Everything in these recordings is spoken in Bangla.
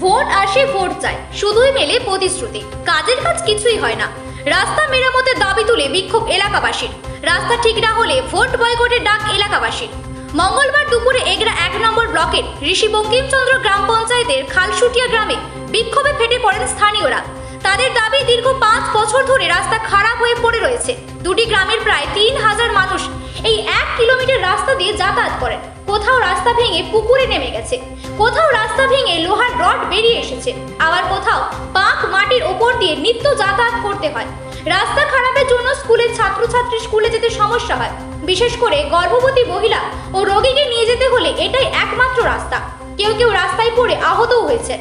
ভোট আসে ভোট চায়। শুধুই মেলে প্রতিশ্রুতি। কাজের কাজ কিছুই হয় না। রাস্তা মেরামতের দাবি তুলে বিক্ষোভ এলাকাবাসীর। রাস্তা ঠিক না হলে ভোট বয়কটের ডাক এলাকাবাসীর। মঙ্গলবার দুপুরে এগরা এক নম্বর ব্লকের ঋষি বঙ্কিমচন্দ্র গ্রাম পঞ্চায়েতের খালসুটিয়া গ্রামে বিক্ষোভে ফেটে পড়েন স্থানীয়রা। তাদের দাবি দীর্ঘ পাঁচ বছর ধরে রাস্তা খারাপ হয়ে পড়ে রয়েছে। দুটি গ্রামের প্রায় তিন হাজার মানুষ এই এক কিলোমিটার রাস্তা দিয়ে যাতায়াত করেন। কোথাও রাস্তা ভেঙে পুকুরে নেমে গেছে। কোথাও রাস্তা ভেঙে লোহার রড বেরিয়ে এসেছে। আবার কোথাও পাক মাটির ওপর দিয়ে নিত্য যাতায়াত করতে হয়। রাস্তা খারাপের জন্য স্কুলের ছাত্রছাত্রী স্কুলে যেতে সমস্যা হয়। বিশেষ করে গর্ভবতী মহিলা ও রোগীকে নিয়ে যেতে হলে এটাই একমাত্র রাস্তা। কেউ কেউ রাস্তায় পড়ে আহতও হয়েছে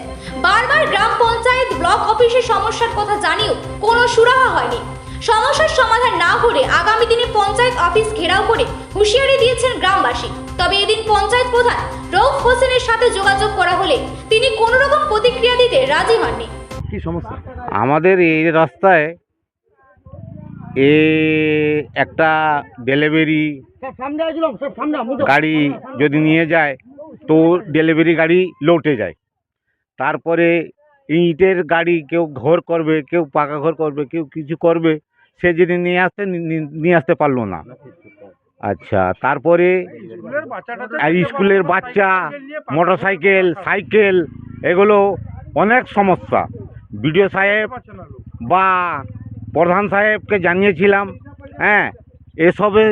বারবার গ্রাম পঞ্চায়েত ব্লক অফিসের সমস্যার কথা জানিয়েও কোনো সুরাহা হয়নি। সমস্যার সমাধান না করে আগামী দিনে পঞ্চায়েত অফিস ঘেরাও করে হুঁশিয়ারি দিয়েছেন গ্রামবাসী। তবে এদিন পঞ্চায়েত প্রধান রৌফ হোসেনের সাথে যোগাযোগ করা হলে তিনি কোনো রকম প্রতিক্রিয়া দিতে রাজি হননি। কি সমস্যা? আমাদের এই রাস্তায় এ একটা ডেলিভারি গাড়ি যদি নিয়ে যায় তো ডেলিভারি গাড়ি লোটে যায়। তারপরে ইটের গাড়ি কেউ ঘর করবে কেউ পাকা ঘর করবে কেউ কিছু করবে সে যদি নিয়ে আসতে নিয়ে আসতে পারল না। আচ্ছা তারপরে আর স্কুলের বাচ্চা মোটর সাইকেল সাইকেল এগুলো অনেক সমস্যা। বিডিও সাহেব বা প্রধান সাহেবকে জানিয়েছিলাম হ্যাঁ এসবে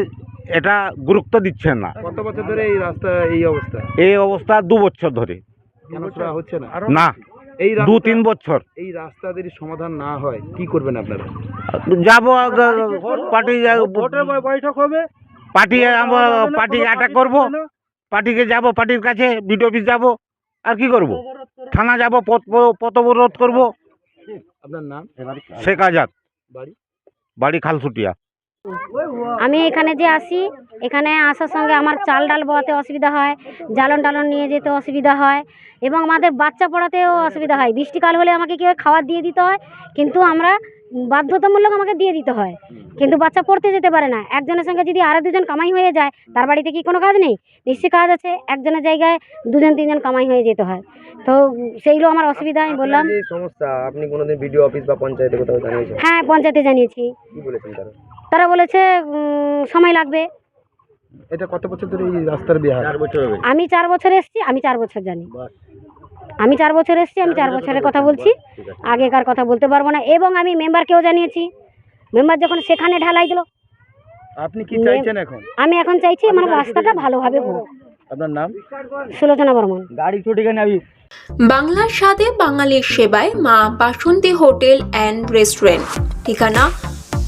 এটা গুরুত্ব দিচ্ছে না। কত বছর ধরে এই রাস্তা এই অবস্থা? এই অবস্থা দু বছর ধরে। হচ্ছে না? না। এই দু তিন বছর। এই রাস্তা যদি সমাধান না হয় কি করবেন আপনারা? যাব পার্টি বৈঠক হবে। পার্টি পার্টি অ্যাটাক করব। পার্টিকে যাব পার্টির কাছে বিডিও অফিস যাব। আর কি করব? থানা যাব পথ পথ অবরোধ করব। আপনার নাম? শেখ আজাদ। বাড়ি? বাড়ি খালসুটিয়া। আমি এখানে যে আসি এখানে আসার সঙ্গে আমার চাল ডাল বওয়াতে অসুবিধা হয় জ্বালন টালন নিয়ে যেতে অসুবিধা হয় এবং আমাদের বাচ্চা পড়াতেও অসুবিধা হয়। বৃষ্টিকাল হলে আমাকে কেউ খাবার দিয়ে দিতে হয় কিন্তু আমরা বাধ্যতামূলক আমাকে দিয়ে দিতে হয়। কিন্তু বাচ্চা পড়তে যেতে পারে না। একজনের সঙ্গে যদি আরও দুজন কামাই হয়ে যায় তার বাড়িতে কি কোনো কাজ নেই? নিশ্চয়ই কাজ আছে। একজনের জায়গায় দুজন তিনজন কামাই হয়ে যেতে হয়। তো সেইগুলো আমার অসুবিধা আমি বললাম সমস্যা আপনি কোনোদিন বিডিও অফিস বা পঞ্চায়েতে কোথাও জানিয়েছেন? হ্যাঁ পঞ্চায়েতে জানিয়েছি। কি বলেছেন তারা বলেছে সময় লাগবে। এটা কত বছর ধরে এই রাস্তার বিহার আমি চার বছর এসেছি আমি চার বছর জানি। আমি চার বছর এসেছি আমি চার বছরের কথা বলছি। আগেকার কথা বলতে পারব না। এবং আমি মেম্বারকেও জানিয়েছি। মেম্বার যখন সেখানে ঢালাই দিল। আপনি কি চাইছেন এখন? আমি এখন চাইছি আমার রাস্তাটা ভালোভাবে হোক। আপনার নাম? সুলোচনা বর্মন। গাড়ি আমি বাংলার সাথে বাঙালির সেবায় মা বাসন্তী হোটেল অ্যান্ড রেস্টুরেন্ট। ঠিকানা